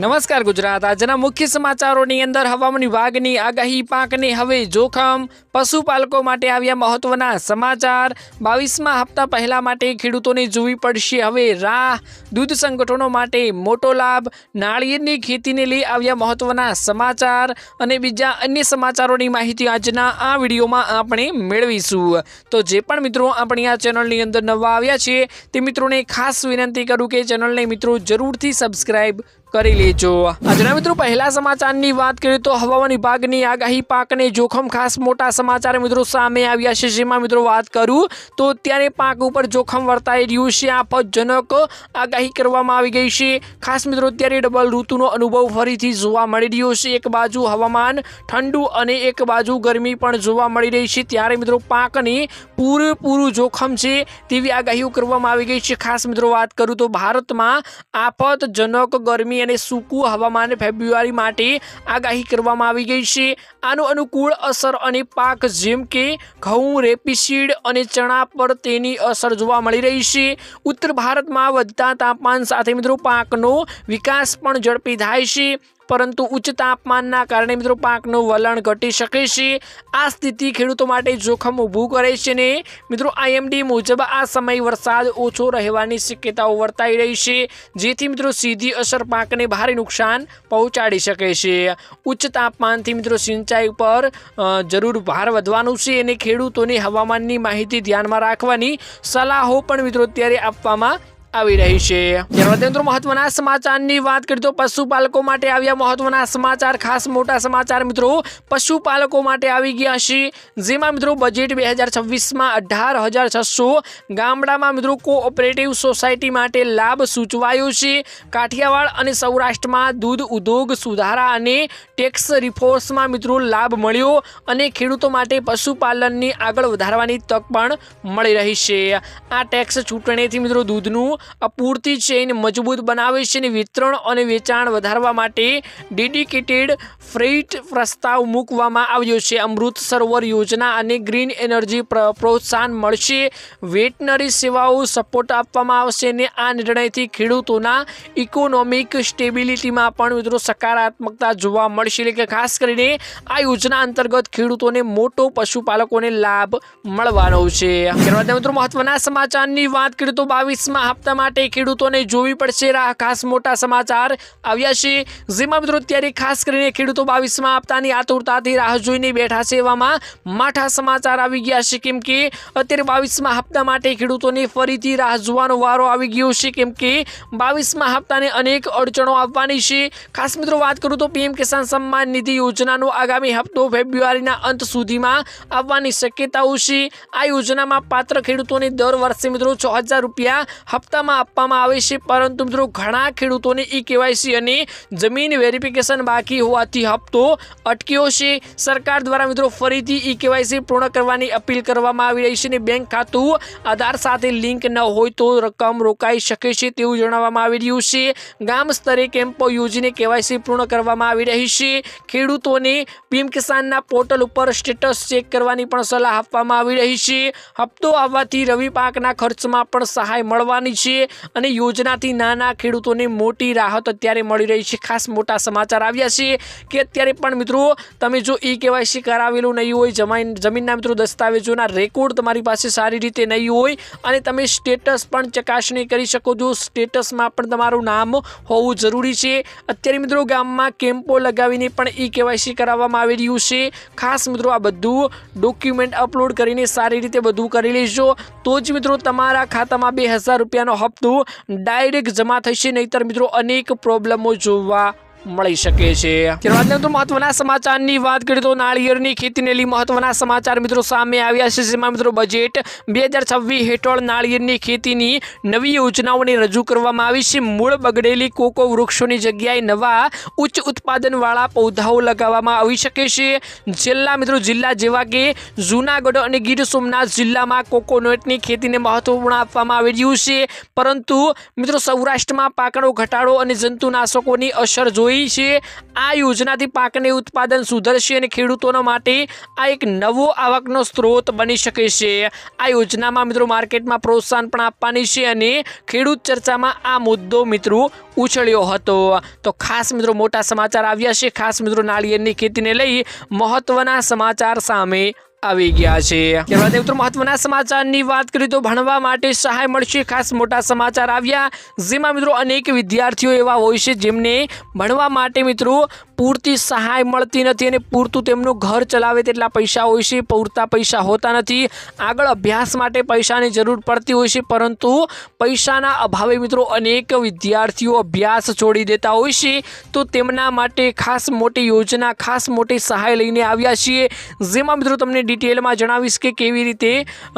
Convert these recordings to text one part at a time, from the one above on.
નમસ્કાર ગુજરાત. આજના મુખ્ય સમાચારોની અંદર હવામાન વિભાગની આગાહી પાકને હવે જોખમ, પશુપાલકો માટે આવ્યા મહત્વના સમાચાર. બાવીસમાં હપ્તા પહેલા માટે ખેડૂતોને જોવી પડશે હવે રાહ. દૂધ સંગઠનો માટે મોટો લાભ. નાળિયેરની ખેતીને લઈ આવ્યા મહત્વના સમાચાર. અને બીજા અન્ય સમાચારોની માહિતી આજના આ વિડીયોમાં આપણે મેળવીશું. તો જે પણ મિત્રો આપણી આ ચેનલની અંદર નવા આવ્યા છે, તે મિત્રોને ખાસ વિનંતી કરું કે ચેનલને મિત્રો જરૂરથી સબસ્ક્રાઇબ કરી લેજો. આજના મિત્રો, પહેલા સમાચારની વાત કરીએ તો હવામાન વિભાગની આગાહી પાકને જોખમ ખાસ મોટા સમાચાર મિત્રો સામે આવ્યા છે. જેમાં મિત્રો વાત કરું તો ત્યારે પાક ઉપર જોખમ વર્તાઈ રહ્યું છે. આફતજનક આગાહી કરવામાં આવી ગઈ છે. ખાસ મિત્રો, અત્યારે ડબલ ઋતુનો અનુભવ ફરીથી જોવા મળી રહ્યો છે. એક બાજુ હવામાન ઠંડુ અને એક બાજુ ગરમી પણ જોવા મળી રહી છે. ત્યારે મિત્રો, પાકને પૂરેપૂરું જોખમ છે તેવી આગાહીઓ કરવામાં આવી ગઈ છે. ખાસ મિત્રો, વાત કરું તો ભારતમાં આફતજનક ગરમી અને સૂકું હવામાન ફેબ્રુઆરી માટે આગાહી કરવામાં આવી ગઈ છે. આનો અનુકૂળ અસર અને પાક જેમ કે ઘઉં રેપીસીડ અને ચણા પર તેની અસર જોવા મળી રહી છે. ઉત્તર ભારતમાં વધતા તાપમાન સાથે મિત્રો પાકનો વિકાસ પણ ઝડપી થાય છે. પરંતુ ઉચ્ચ તાપમાનના કારણે મિત્રો પાકનું વલણ ઘટી શકે છે. આ સ્થિતિ ખેડૂતો માટે જોખમ ઊભું કરે છે ને મિત્રો આઈએમડી મુજબ આ સમય વરસાદ ઓછો રહેવાની શક્યતાઓ વર્તાઈ રહી છે, જેથી મિત્રો સીધી અસર પાકને ભારે નુકસાન પહોંચાડી શકે છે. ઉચ્ચ તાપમાનથી મિત્રો સિંચાઈ પર જરૂર ભાર વધવાનું છે અને ખેડૂતોને હવામાનની માહિતી ધ્યાનમાં રાખવાની સલાહો પણ મિત્રો અત્યારે આપવામાં આવી રહી છે. ત્યારબાદ મહત્વના સમાચારની વાત કરીએ તો પશુપાલકો માટે આવ્યા મહત્વના સમાચાર. ખાસ મોટા સમાચાર મિત્રો, પશુપાલકો માટે આવી ગયા છે. જેમાં મિત્રો બજેટ બે હજાર છવ્વીસમાં અઢાર હજાર છસો. ગામડામાં મિત્રો કોઓપરેટિવ સોસાયટી માટે લાભ સૂચવાયો છે. કાઠિયાવાડ અને સૌરાષ્ટ્રમાં દૂધ ઉદ્યોગ સુધારા અને ટેક્સ રિફોર્સમાં મિત્રો લાભ મળ્યો અને ખેડૂતો માટે પશુપાલનની આગળ વધારવાની તક પણ મળી રહી છે. આ ટેક્સ ચૂંટણીથી મિત્રો દૂધનું અપૂરતી ચેઇન મજબૂત બનાવે છે અને વિતરણ અને વેચાણ વધારવા માટે ડેડિકેટેડ ફ્રેઇટ પ્રસ્તાવ મૂકવામાં આવ્યો છે. અમૃત સરોવર યોજના અને ગ્રીન એનર્જી પ્ર- પ્રોત્સાહન મળશે. વેટનરી સેવાઓ સપોર્ટ આપવામાં આવશે અને આ નિર્ણયથી ખેડૂતોના ઇકોનોમિક સ્ટેબિલિટીમાં પણ મિત્રો સકારાત્મકતા જોવા મળશે. એટલે કે ખાસ કરીને આ યોજના અંતર્ગત ખેડૂતોને મોટો પશુપાલકોને લાભ મળવાનો છે. ત્યારબાદ મિત્રો મહત્વના સમાચારની વાત કરીએ તો બાવીસમાં હપ્તા માટે ખેડૂતોને જોવી પડશે. ખાસ મોટા સમાચાર આવ્યા છે. જેમાં મિત્રો અત્યારે ખાસ કરીને ખેડૂતો બાવીસમાં હપ્તાની આતુરતાથી રાહ જોઈને બેઠા છે એવામાં માઠા સમાચાર આવી ગયા છે. કેમ કે અત્યારે બાવીસમાં હપ્તા માટે ખેડૂતોને ફરીથી રાહ જોવાનો વારો આવી ગયો છે. કેમ કે બાવીસમાં હપ્તાને અનેક અડચણો આવવાની છે. ખાસ મિત્રો વાત કરું તો પીએમ કિસાન સન્માન નિધિ યોજનાનો આગામી હપ્તો ફેબ્રુઆરીના અંત સુધીમાં આવવાની શક્યતાઓ છે. આ યોજનામાં પાત્ર ખેડૂતોને દર વર્ષે મિત્રો છ હજાર રૂપિયા હપ્તામાં આપવામાં આવે છે, પરંતુ મિત્રો ઘણા ખેડૂતોને ઈ કેવાયસી અને જમીન વેરિફિકેશન બાકી હોવાથી હપ્તો અટક્યો છે. સરકાર દ્વારા મિત્રો ફરીથી ઈ કેવાયસી પૂર્ણ કરવાની અપીલ કરવામાં આવી રહી છે અને બેંક ખાતું આધાર સાથે લિંક ન હોય તો રકમ રોકાઈ શકે છે તેવું જણાવવામાં આવી રહ્યું છે. ગામ સ્તરે કેમ્પો યોજીને કેવાયસી પૂર્ણ કરવામાં આવી રહી છે. ખેડૂતોને પીએમ કિસાનના પોર્ટલ ઉપર સ્ટેટસ ચેક કરવાની પણ સલાહ આપવામાં આવી રહી છે. હપ્તો આવવાથી રવિ પાકના ખર્ચમાં પણ સહાય મળવાની છે. અને યોજનાથી નાના ખેડૂતોને મોટી રાહત અત્યારે મળી રહી છે. ખાસ મોટા સમાચાર આવ્યા છે કે અત્યારે પણ મિત્રો તમે જો ઈ કેવાયસી કરાવેલું નહીં હોય જમાઈન જમીનના મિત્રો દસ્તાવેજોના રેકોર્ડ તમારી પાસે સારી રીતે નહીં હોય અને તમે સ્ટેટસ પણ ચકાસણી કરી શકો. છો સ્ટેટસમાં પણ તમારું નામ હોવું જરૂરી છે. અત્યારે મિત્રો ગામમાં કેમ્પો લગાવીને પણ ઈ કેવાયસી કરાવવામાં આવી રહ્યું છે. ખાસ મિત્રો આ બધું ડોક્યુમેન્ટ અપલોડ કરીને સારી રીતે બધું કરી લેજો. તો જ મિત્રો તમારા ખાતામાં બે હજાર રૂપિયાનો હપ્તો ડાયરેક્ટ જમા થશે નહીતર મિત્રો અનેક પ્રોબ્લેમો જોવા મળી શકે છે. ત્યારબાદ મહત્વના સમાચારની વાત કરીએ તો નાળિયેરની ખેતીને લઈ મહત્વના સમાચાર મિત્રો સામે આવ્યા છે, જેમાં મિત્રો બજેટ બે હજાર છવ્વીસ હેઠળ નાળિયેરની ખેતીની નવી યોજનાઓને રજૂ કરવામાં આવી છે. મૂળ બગડેલી કોકો વૃક્ષોની જગ્યાએ નવા ઉચ્ચ ઉત્પાદનવાળા પૌધાઓ લગાવવામાં આવી શકે છે. છેલ્લા મિત્રો જિલ્લા જેવા કે જૂનાગઢ અને ગીર સોમનાથ જિલ્લામાં કોકોનટની ખેતીને મહત્વપૂર્ણ આપવામાં આવી રહ્યું છે. પરંતુ મિત્રો સૌરાષ્ટ્રમાં પાકડો ઘટાડો અને જંતુનાશકોની અસર જોઈ જોઈ છે, આ યોજનાથી પાકને ઉત્પાદન સુધરશે અને ખેડૂતોના માટે આ એક નવો આવકનો સ્ત્રોત બની શકે છે. આ યોજનામાં મિત્રો માર્કેટમાં પ્રોત્સાહન પણ આપવાની છે અને ખેડૂત ચર્ચામાં આ મુદ્દો મિત્રો ઉછળ્યો હતો. તો ખાસ મિત્રો મોટા સમાચાર આવ્યા છે. ખાસ મિત્રો નાળિયેરની ખેતીને લઈ મહત્વના સમાચાર સામે આવી ગયા છે. ત્યારબાદ મિત્રો મહત્વના સમાચારની વાત કરીએ તો ભણવા માટે સહાય મળશે. ખાસ મોટા સમાચાર આવ્યા. જેમાં મિત્રો અનેક વિદ્યાર્થીઓ એવા હોય છે જેમને ભણવા માટે મિત્રો પૂરતી સહાય મળતી નથી અને પૂરતું તેમનું ઘર ચલાવે તેટલા પૈસા હોય છે, પૂરતા પૈસા હોતા નથી. આગળ અભ્યાસ માટે પૈસાની જરૂર પડતી હોય છે, પરંતુ પૈસાના અભાવે મિત્રો અનેક વિદ્યાર્થીઓ અભ્યાસ છોડી દેતા હોય છે. તો તેમના માટે ખાસ મોટી યોજના, ખાસ મોટી સહાય લઈને આવ્યા છીએ. જેમાં મિત્રો તમને ડિટેલમાં જણાવીશ કે કેવી રીતે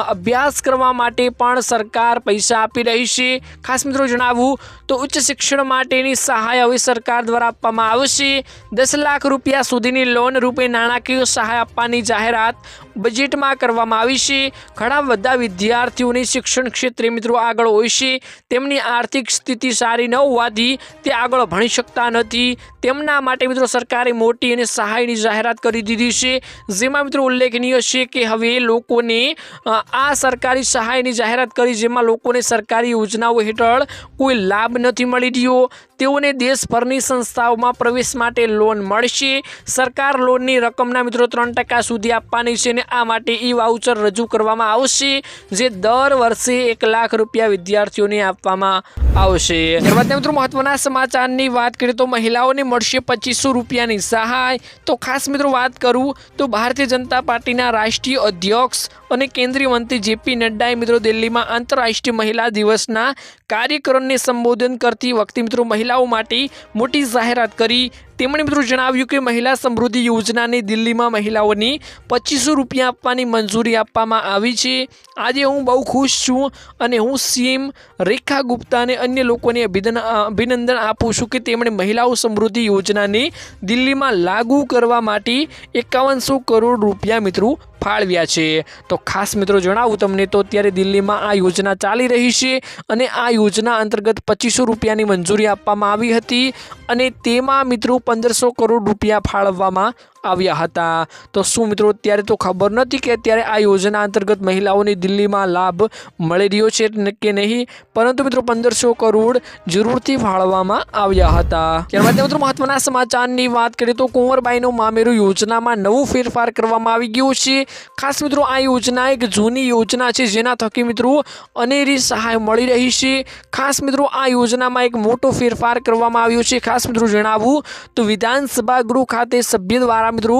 અભ્યાસ કરવા માટે પણ સરકાર પૈસા આપી રહી છે. ખાસ મિત્રો જણાવું, તો ઉચ્ચ શિક્ષણ માટેની સહાય હવે સરકાર દ્વારા આપવામાં આવશે દસ લાખ રૂપિયા સુધીની લોન રૂપે નાણાકીય સહાય આપવાની જાહેરાત બજેટમાં કરવામાં આવી છે. ઘણા બધા વિદ્યાર્થીઓની શિક્ષણ ક્ષેત્રે મિત્રો આગળ હોય છે. તેમની આર્થિક સ્થિતિ સારી ન હોવાથી તે આગળ ભણી શકતા નથી. તેમના માટે મિત્રો સરકારે મોટી અને સહાયની જાહેરાત કરી દીધી છે. જેમાં મિત્રો ઉલ્લેખનીય છે કે હવે લોકોને આ સરકારી સહાયની જાહેરાત કરી જેમાં લોકોને સરકારી યોજનાઓ હેઠળ કોઈ લાભ નથી મળી રહ્યો. તેઓને દેશભરની સંસ્થાઓમાં પ્રવેશ માટે લોન મળશે. સરકાર લોનની રકમના મિત્રો ત્રણ સુધી આપવાની છે અને આ માટે ઈ વાઉચર રજૂ કરવામાં આવશે, જે દર વર્ષે એક લાખ રૂપિયા વિદ્યાર્થીઓને આપવામાં આવશે. ત્યારબાદ મિત્રો, મહત્વના સમાચારની વાત કરીએ તો મહિલાઓને મળશે પચીસો રૂપિયાની સહાય. તો ખાસ મિત્રો વાત કરું તો ભારતીય જનતા પાર્ટીના રાષ્ટ્રીય અધ્યક્ષ અને કેન્દ્રીય મંત્રી જેપી નડ્ડાએ મિત્રો દિલ્હીમાં આંતરરાષ્ટ્રીય મહિલા દિવસના કાર્યક્રમને સંબોધન કરતી વખતે મિત્રો મહિલાઓ માટે મોટી જાહેરાત કરી. તેમણે મિત્રો જણાવ્યું કે મહિલા સમૃદ્ધિ યોજનાને દિલ્હીમાં મહિલાઓની પચીસો રૂપિયા આપવાની મંજૂરી આપવામાં આવી છે. આજે હું બહુ ખુશ છું અને હું સીએમ રેખા ગુપ્તાને અન્ય લોકોને અભિનંદન અભિનંદન આપું છું કે તેમણે મહિલાઓ સમૃદ્ધિ યોજનાને દિલ્હીમાં લાગુ કરવા માટે એકાવનસો કરોડ રૂપિયા મિત્રો ફાળવ્યા છે. તો ખાસ મિત્રો જણાવું તમને, તો અત્યારે દિલ્હીમાં આ યોજના ચાલી રહી છે અને આ યોજના અંતર્ગત પચીસો રૂપિયાની મંજૂરી આપવામાં આવી હતી અને તેમાં મિત્રો પંદરસો કરોડ રૂપિયા ફાળવવામાં આવ્યા હતા. તો શું મિત્રો, અત્યારે તો ખબર નથી કે અત્યારે આ યોજના અંતર્ગત મહિલાઓને દિલ્હીમાં લાભ મળી રહ્યો છે કે નહીં? પરંતુ મિત્રો, પંદરસો કરોડ જરૂરથી ફાળવવામાં આવ્યા હતા. ત્યારબાદ મિત્રો, મહત્વના સમાચારની વાત કરીએ તો કુંવરબાઈનું મામેરું યોજનામાં નવું ફેરફાર કરવામાં આવી ગયું છે. ખાસ મિત્રો, આ યોજના એક જૂની યોજના છે, જેના થકી મિત્રો અનેરી સહાય મળી રહી છે. ખાસ મિત્રો, આ યોજનામાં એક મોટો ફેરફાર કરવામાં આવ્યો છે. ખાસ મિત્રો જણાવું તો, વિધાનસભા ગૃહ ખાતે સભ્ય દ્વારા મિત્રો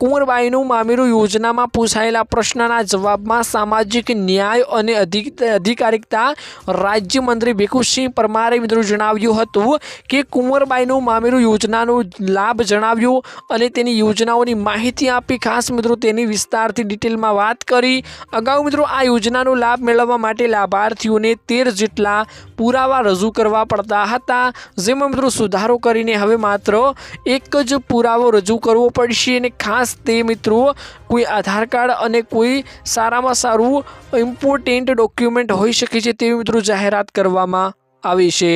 કુંવરબાઈનું મામેરું યોજનામાં પૂછાયેલા પ્રશ્નના જવાબમાં સામાજિક ન્યાય અને અધિક, અધિકારિકતા રાજ્યમંત્રી ભીખુસિંહ પરમારે મિત્રો જણાવ્યું હતું કે કુંવરબાઈનું મામેરું યોજનાનો લાભ જણાવ્યો અને તેની યોજનાઓની માહિતી આપી ખાસ મિત્રો તેની વિસ્તારથી ડિટેલમાં વાત કરી. અગાઉ મિત્રો આ યોજનાનો લાભ મેળવવા માટે લાભાર્થીઓને તેર જેટલા પુરાવા રજૂ કરવા પડતા હતા. જેમાં મિત્રો સુધારો કરીને હવે માત્ર એક જ પુરાવો રજૂ કરવો પડશે અને ખાસ તે મિત્રો, કોઈ આધાર કાર્ડ અને કોઈ સારામાં સારું ઇમ્પોર્ટન્ટ ડોક્યુમેન્ટ હોઈ શકે છે તેવી મિત્રો જાહેરાત કરવામાં આવી છે.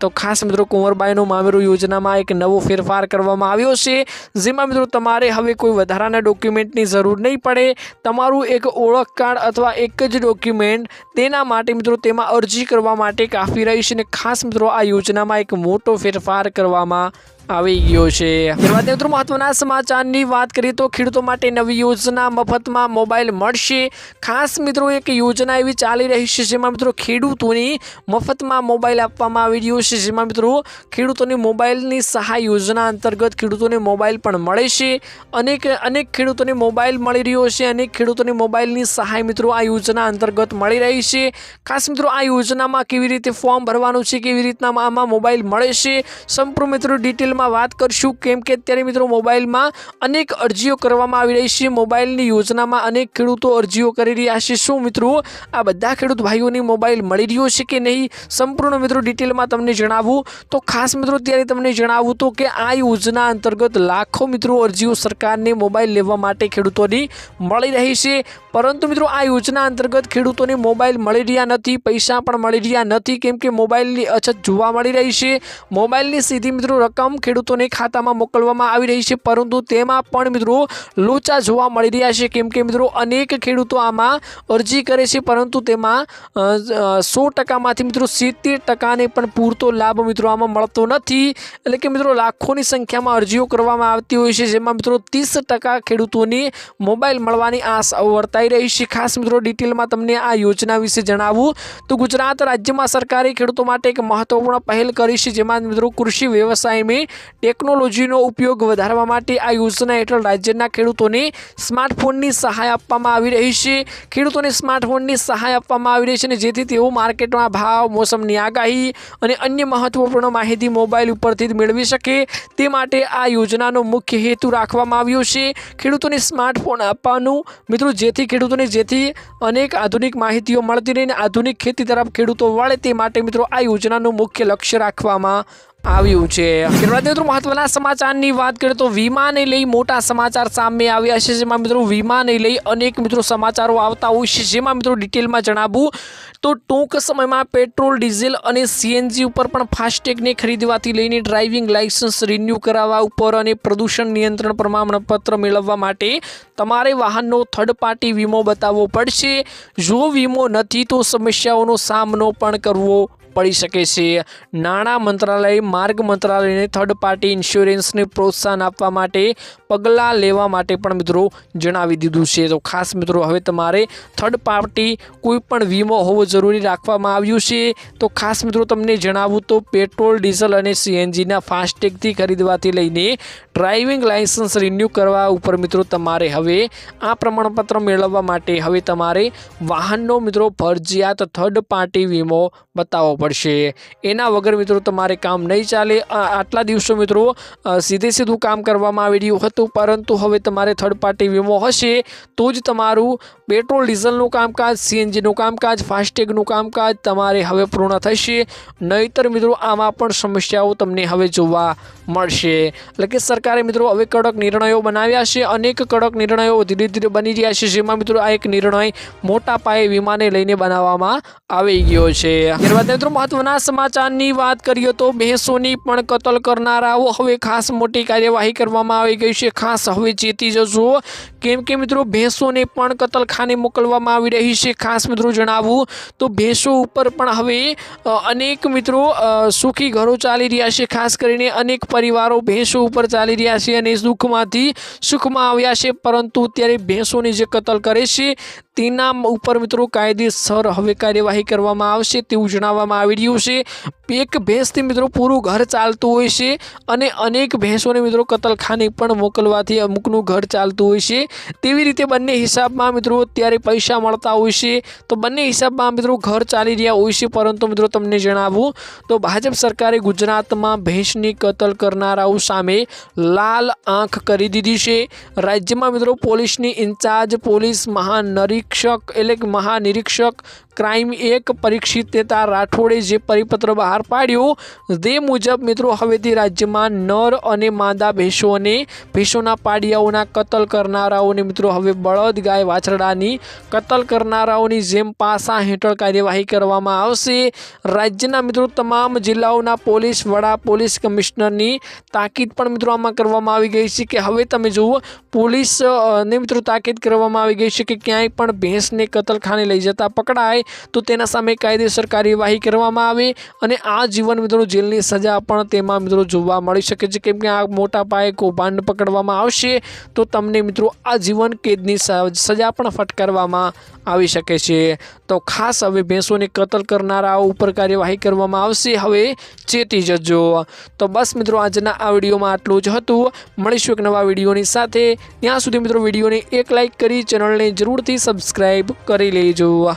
તો ખાસ મિત્રો, કુંવરબાઈનું મામેરું યોજનામાં એક નવો ફેરફાર કરવામાં આવ્યો છે, જેમાં મિત્રો તમારે હવે કોઈ વધારાના ડોક્યુમેન્ટની જરૂર નહીં પડે. તમારું એક ઓળખ કાર્ડ અથવા એક જ ડોક્યુમેન્ટ તેના માટે મિત્રો તેમાં અરજી કરવા માટે કાફી રહી છે અને ખાસ મિત્રો આ યોજનામાં એક મોટો ફેરફાર કરવામાં આવી ગયો છે. ત્યારબાદ મિત્રો મહત્વના સમાચારની વાત કરીએ તો ખેડૂતો માટે નવી યોજના મફતમાં મોબાઈલ મળશે. ખાસ મિત્રો એક યોજના એવી ચાલી રહી છે જેમાં મિત્રો ખેડૂતોની મફતમાં મોબાઈલ આપવામાં આવી રહ્યો છે. જેમાં મિત્રો ખેડૂતોની મોબાઈલની સહાય યોજના અંતર્ગત ખેડૂતોને મોબાઈલ પણ મળે છે. અનેક અનેક ખેડૂતોને મોબાઈલ મળી રહ્યો છે. અનેક ખેડૂતોને મોબાઈલની સહાય મિત્રો આ યોજના અંતર્ગત મળી રહી છે. ખાસ મિત્રો આ યોજનામાં કેવી રીતે ફોર્મ ભરવાનું છે, કેવી રીતના આમાં મોબાઈલ મળે છે, સંપૂર્ણ મિત્રો ડિટેલમાં વાત કરશું. કેમ કે અત્યારે મિત્રો મોબાઈલમાં અનેક અરજીઓ કરવામાં આવી રહી છે. મોબાઈલની યોજનામાં અનેક ખેડૂતો અરજીઓ કરી રહ્યા છે. શું મિત્રો આ બધા ખેડૂત ભાઈઓની મોબાઈલ મળી રહ્યો છે કે નહીં? સંપૂર્ણ મિત્રો ડિટેલમાં તમને જણાવું. તો ખાસ મિત્રો ત્યારે તમને જણાવું તો કે આ યોજના અંતર્ગત લાખો મિત્રો અરજીઓ સરકારને મોબાઈલ લેવા માટે ખેડૂતોની મળી રહી છે. પરંતુ મિત્રો આ યોજના અંતર્ગત ખેડૂતોને મોબાઈલ મળી રહ્યા નથી. પૈસા પણ મળી રહ્યા નથી. કેમ કે મોબાઈલની અછત જોવા મળી રહી છે. મોબાઈલની સીધી મિત્રો રકમ ખેડૂતોને ખાતામાં મોકલવામાં આવી રહી છે. પરંતુ તેમાં પણ મિત્રો લોચા જોવા મળી રહ્યા છે. કેમ કે મિત્રો અનેક ખેડૂતો આમાં અરજી કરે છે. પરંતુ તેમાં સો ટકામાંથી મિત્રો સિત્તેર ટકાને પણ પૂરતો લાભ મિત્રો આમાં મળતો નથી. એટલે કે મિત્રો લાખોની સંખ્યામાં અરજીઓ કરવામાં આવતી હોય છે. જેમાં મિત્રો ત્રીસ ટકા ખેડૂતોને મોબાઈલ મળવાની આશા વર્તાઈ રહી છે. ખાસ મિત્રો ડિટેલમાં તમને આ યોજના વિશે જણાવું. તો ગુજરાત રાજ્યમાં સરકારે ખેડૂતો માટે એક મહત્વપૂર્ણ પહેલ કરી છે. જેમાં મિત્રો કૃષિ વ્યવસાયમાં ટેકનોલોજીનો ઉપયોગ વધારવા માટે આ યોજના હેઠળ રાજ્યના ખેડૂતોને સ્માર્ટફોનની સહાય આપવામાં આવી રહી છે. ખેડૂતોને સ્માર્ટફોનની સહાય આપવામાં આવી રહી છે અને જેથી તેઓ માર્કેટમાં ભાવ, મોસમની આગાહી અને અન્ય મહત્વપૂર્ણ માહિતી મોબાઈલ ઉપરથી જ મેળવી શકે. તે માટે આ યોજનાનો મુખ્ય હેતુ રાખવામાં આવ્યો છે. ખેડૂતોને સ્માર્ટફોન આપવાનું. મિત્રો, જેથી ખેડૂતોને જેથી અનેક આધુનિક માહિતીઓ મળતી રહીને આધુનિક ખેતી તરફ ખેડૂતો વળે તે માટે મિત્રો આ યોજનાનું મુખ્ય લક્ષ્ય રાખવામાં આવ્યું છે. ત્યારબાદ મિત્રો, મહત્વના સમાચારની વાત કરીએ તો વીમાને લઈ મોટા સમાચાર સામે આવ્યા છે. જેમાં મિત્રો વીમાને લઈ અનેક મિત્રો સમાચારો આવતા હોય છે. જેમાં મિત્રો ડિટેલમાં જણાવવું તો ટૂંક સમયમાં પેટ્રોલ, ડીઝલ અને સીએનજી ઉપર પણ ફાસ્ટેગને ખરીદવાથી લઈને ડ્રાઇવિંગ લાઇસન્સ રિન્યૂ કરાવવા ઉપર અને પ્રદૂષણ નિયંત્રણ પ્રમાણપત્ર મેળવવા માટે તમારે વાહનનો થર્ડ પાર્ટી વીમો બતાવવો પડશે. જો વીમો નથી તો સમસ્યાઓનો સામનો પણ કરવો પડી શકે છે. નાણાં મંત્રાલય, માર્ગ મંત્રાલયને થર્ડ પાર્ટી ઇન્સ્યોરન્સને પ્રોત્સાહન આપવા માટે પગલાં લેવા માટે પણ મિત્રો જણાવી દીધું છે. તો ખાસ મિત્રો, હવે તમારે થર્ડ પાર્ટી કોઈ પણ વીમો હોવો જરૂરી રાખવામાં આવ્યું છે. તો ખાસ મિત્રો, તમને જણાવું તો પેટ્રોલ, ડીઝલ અને સીએનજીના ફાસ્ટેગથી ખરીદવાથી લઈને ડ્રાઇવિંગ લાયસન્સ રિન્યૂ કરવા ઉપર મિત્રો તમારે હવે આ પ્રમાણપત્ર મેળવવા માટે હવે તમારે વાહનનો મિત્રો ફરજિયાત થર્ડ પાર્ટી વીમો બતાવવો પડશે એના વગર મિત્રો તમારે કામ નહીં ચાલે. આટલા દિવસો મિત્રો સીધે સીધું કામ કરવામાં આવી રહ્યું હતું, પરંતુ હવે તમારે થર્ડ પાર્ટી વીમો હશે, તો જ તમારું પેટ્રોલ, ડીઝલનું કામકાજ, સીએનજીનું કામકાજ ફાસ્ટેગનું કામકાજ તમારે હવે પૂર્ણ થશે. નહીતર મિત્રો, આમાં પણ સમસ્યાઓ તમને હવે જોવા મળશે. એટલે કે સરકારે મિત્રો હવે કડક નિર્ણયો બનાવ્યા છે. અનેક કડક નિર્ણયો ધીરે ધીરે બની રહ્યા છે. જેમાં મિત્રો આ એક નિર્ણય મોટા પાયે વીમાને લઈને બનાવવામાં આવી ગયો છે. ત્યારબાદ મિત્રો મહત્વના સમાચારની વાત કરીએ તો ભેંસોની પણ કતલ કરનારાઓ હવે ખાસ મોટી કાર્યવાહી કરવામાં આવી ગઈ છે. ખાસ હવે ચેતી જશો કેમ કે મિત્રો ભેંસોને પણ કતલખાને મોકલવામાં આવી રહી છે. ખાસ મિત્રો જણાવું, તો ભેંસો ઉપર પણ હવે અનેક મિત્રો સુખી ઘરો ચાલી રહ્યા છે. ખાસ કરીને અનેક પરિવારો ભેંસો ઉપર ચાલી રહ્યા છે અને દુઃખમાંથી સુખમાં આવ્યા છે. પરંતુ ત્યારે ભેંસોની જે કતલ કરે છે, તેના ઉપર મિત્રો કાયદેસર હવે કાર્યવાહી કરવામાં આવશે તેવું જણાવવામાં આવી રહ્યું છે. એક ભેંસથી મિત્રો પૂરું ઘર ચાલતું હોય છે અને અનેક ભેંસોને મિત્રો કતલખાને પણ મોકલવાથી અમુકનું ઘર ચાલતું હોય છે. તેવી રીતે બંને હિસાબમાં મિત્રો ત્યારે પૈસા મળતા હોય છે. તો બંને હિસાબમાં મિત્રો ઘર ચાલી રહ્યા હોય છે, પરંતુ મિત્રો તમને જણાવું, તો ભાજપ સરકારે ગુજરાતમાં ભેંસની કતલ કરનારાઓ સામે લાલ આંખ કરી દીધી છે. રાજ્યમાં મિત્રો પોલીસની ઇન્ચાર્જ, પોલીસ મહાનિરીક્ષક એટલે કે મહાનિરીક્ષક, ક્રાઇમ એક પરીક્ષિત નેતા રાઠોડે જે પરિપત્ર બહાર પાડ્યો. તે મુજબ, મિત્રો, હવેથી રાજ્યમાં નર અને માદા ભેંસોને, ભેંસોના પાડિયાઓના કતલ કરનારાઓને, મિત્રો, હવે બળદ ગાય વાછરડાની કતલ કરનારાઓની જેમ પાસા હેઠળ કાર્યવાહી કરવામાં આવશે. રાજ્યના, મિત્રો, તમામ જિલ્લાઓના પોલીસ વડા, પોલીસ કમિશનરની તાકીદ પણ, મિત્રો, આમાં કરવામાં આવી ગઈ છે કે હવે તમે જુઓ પોલીસ ને મિત્રો, તાકીદ કરવામાં આવી ગઈ છે કે ક્યાંય પણ ભેંસને કતલખાને લઈ જતા પકડાય, તો તેના સામે કાયદેસર કાર્યવાહી કરવામાં આવે અને આ જીવન મિત્રો જેલની સજા પણ તેમાં મિત્રો જોવા મળી શકે છે. કેમ કે આ મોટા પાયે કૌભાંડ પકડવામાં આવશે, તો તમને મિત્રો આ જીવન કેદની સજા પણ ફટકારવામાં આવી શકે છે. તો ખાસ હવે ભેંસોને કતલ કરનારાઓ ઉપર કાર્યવાહી કરવામાં આવશે. હવે ચેતી જજો. તો બસ મિત્રો આજના આ વિડીયોમાં આટલું જ હતું. મળીશું એક નવા વિડીયોની સાથે. ત્યાં સુધી મિત્રો વિડીયોને એક લાઇક કરી ચેનલને જરૂરથી સબસ્ક્રાઈબ કરી લેજો.